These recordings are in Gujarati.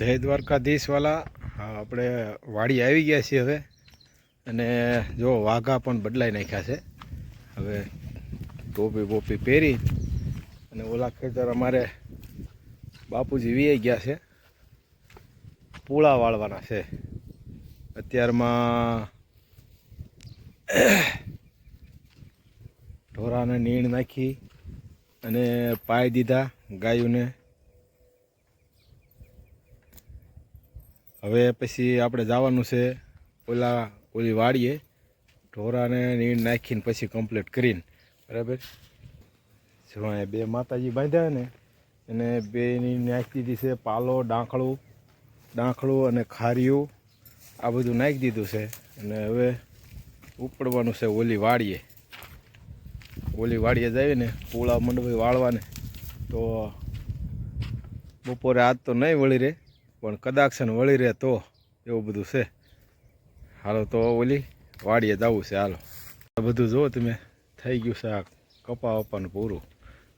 જય દ્વારકાધીશવાલા આપણે વાડી આવી ગયા છીએ હવે. અને જો વાઘા પણ બદલાઈ નાખ્યા છે. હવે ટોપી બોપી પહેરી અને ઓલા ખેતર અમારે બાપુજી વીઆઈ ગયા છે. પૂળા વાળવાના છે. અત્યારમાં ઢોરાને નીણ નાખી અને પાય દીધા ગાયોને. હવે પછી આપણે જવાનું છે ઓલા ઓલી વાડીએ. ઢોરાને નીણ નાખીને પછી કમ્પ્લીટ કરીને. બરાબર? જો અહીંયા બે માતાજી બાંધ્યા ને, એને બેની નાખી દીધી છે, પાલો, ડાંખળું ડાંખળું અને ખારિયું આ બધું નાખી દીધું છે. અને હવે ઉપડવાનું છે ઓલી વાડીએ. ઓલી વાડીએ ને, પૂળા મંડપે વાળવાને. તો બપોરે આજ તો નહીં વળી રહે પણ કદાચ છે ને વળી રહે તો એવું બધું છે. હાલો તો ઓલી વાડીએ જવું છે હાલો. આ બધું જુઓ તમે, થઈ ગયું છે આ કપા વપાનું પૂરું.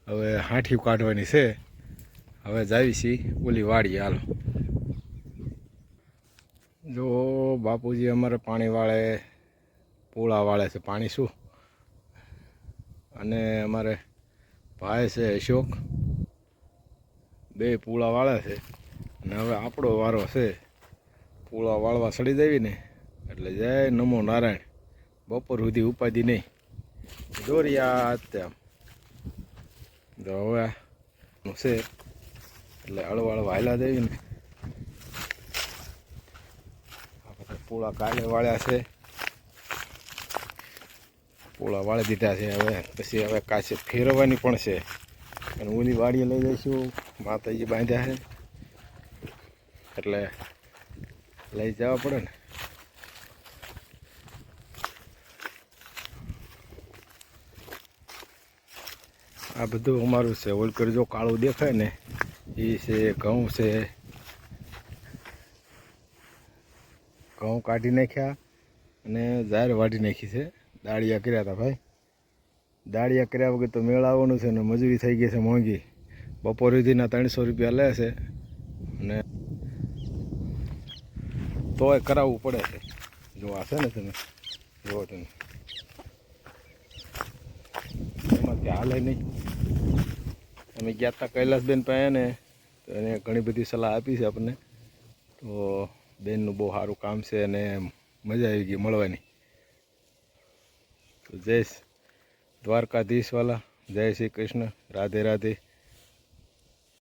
હવે હાંઠી કાઢવાની છે. હવે જાવી છીએ ઓલી વાડીએ હાલો. જો બાપુજી અમારે પાણી વાળે, પૂળા વાળે છે પાણી શું? અને અમારે ભાઈ છે અશોક. બે પૂળા વાળે છે. અને હવે આપણો વારો છે. પૂળા વાળવા સડી દેવી ને એટલે જય નમો નારાયણ. બપોર સુધી ઉપાધિ નહીં. દોરિયા ત્યાં તો હવે છે. એટલે અળવાળ વાયલા દેવી ને પૂળા કાલે વાળ્યા છે. પૂળા વાળી દીધા છે હવે. પછી હવે કાશે ફેરવવાની પણ છે. અને ઓલી વાડીએ લઈ જઈશું. માતાજી બાંધ્યા છે. એટલે લઈ જવા પડે ને. આ બધું અમારું છે. ઓલકર જો કાળું દેખાય ને, એ છે, ઘઉં છે. ઘઉં કાઢી નાખ્યા અને ઝાર વાઢી નાખી છે. દાળિયા કર્યા હતા ભાઈ. દાળિયા કર્યા વગર તો મેળ છે ને મજૂરી થઈ ગઈ છે મોંઘી. બપોર સુધીના ત્રણસો રૂપિયા લે છે. અને તોય કરાવવું પડે છે. જો આ છે ને તમે જુઓ તમે. એમાં કે હાલે નહીં. અમે ગયા હતા કૈલાસબેન પાસે ને, તો એને ઘણી બધી સલાહ આપી છે આપણને. તો બેનનું બહુ સારું કામ છે અને મજા આવી ગઈ મળવાની. તો જય દ્વારકાધીશવાલા, જય શ્રી કૃષ્ણ, રાધે રાધે.